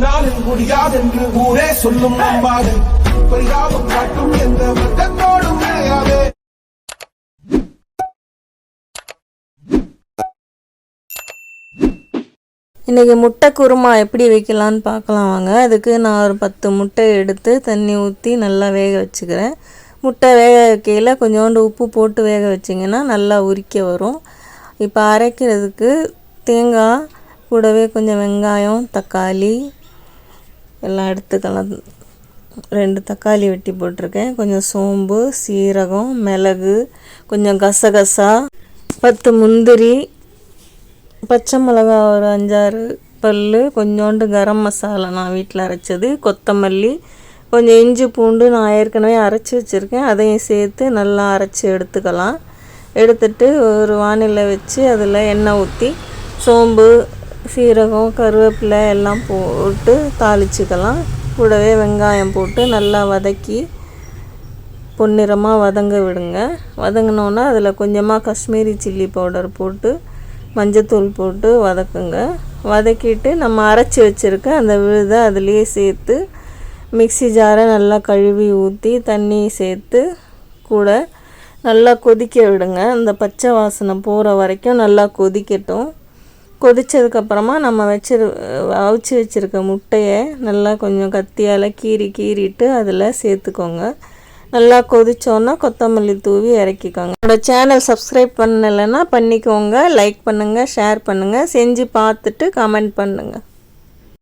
உன்னால் முடியாதென்று ஊரே சொல்லும் நம்பாது பரிதாபம் காட்டும் எந்த வர்க்கத்தோடும் விளையாதே இன்றைக்கி முட்டை குருமா எப்படி வைக்கலான்னு பார்க்கலாம் வாங்க. அதுக்கு நான் ஒரு பத்து முட்டை எடுத்து தண்ணி ஊற்றி நல்லா வேக வச்சுக்கிறேன். முட்டை வேக வைக்கையில் கொஞ்சோண்டு உப்பு போட்டு வேக வச்சிங்கன்னா நல்லா உரிக்க வரும். இப்போ அரைக்கிறதுக்கு தேங்காய் கூடவே கொஞ்சம் வெங்காயம் தக்காளி எல்லாம் எடுத்துக்கலாம் ரெண்டு தக்காளி வெட்டி போட்டிருக்கேன். கொஞ்சம் சோம்பு சீரகம் மிளகு கொஞ்சம் கசகசா பத்து முந்திரி பச்சை மிளகா ஒரு அஞ்சாறு பல் கொஞ்சோண்டு கரம் மசாலா நான் வீட்டில் அரைச்சது கொத்தமல்லி கொஞ்சம் இஞ்சி பூண்டு நான் ஏற்கனவே அரைச்சி வச்சுருக்கேன். அதையும் சேர்த்து நல்லா அரைச்சி எடுத்துக்கலாம். எடுத்துட்டு ஒரு வானிலை வச்சு அதில் எண்ணெய் ஊற்றி சோம்பு சீரகம் கருவேப்பிலை எல்லாம் போட்டு தாளிச்சுக்கலாம். கூடவே வெங்காயம் போட்டு நல்லா வதக்கி பொன்னிறமாக வதங்க விடுங்க. வதங்கினோன்னா அதில் கொஞ்சமாக காஷ்மீரி சில்லி பவுடர் போட்டு மஞ்சத்தூள் போட்டு வதக்குங்க. வதக்கிட்டு நம்ம அரைச்சி வச்சுருக்க அந்த விழுதை அதுலேயே சேர்த்து மிக்ஸி ஜாரை நல்லா கழுவி ஊற்றி தண்ணி சேர்த்து கூட நல்லா கொதிக்க விடுங்க. அந்த பச்சை வாசனை போகிற வரைக்கும் நல்லா கொதிக்கட்டும். கொதிச்சதுக்கப்புறமா நம்ம வச்சிரு அவிச்சு வச்சுருக்க முட்டையை நல்லா கொஞ்சம் கத்தியால் கீறி கீறிட்டு அதில் சேர்த்துக்கோங்க. நல்லா கொதிச்சோன்னா கொத்தமல்லி தூவி இறக்கிக்கோங்க. என்னோடய சேனல் சப்ஸ்கிரைப் பண்ணலைன்னா பண்ணிக்கோங்க லைக் பண்ணுங்கள் ஷேர் பண்ணுங்கள் செஞ்சு பார்த்துட்டு கமெண்ட் பண்ணுங்கள்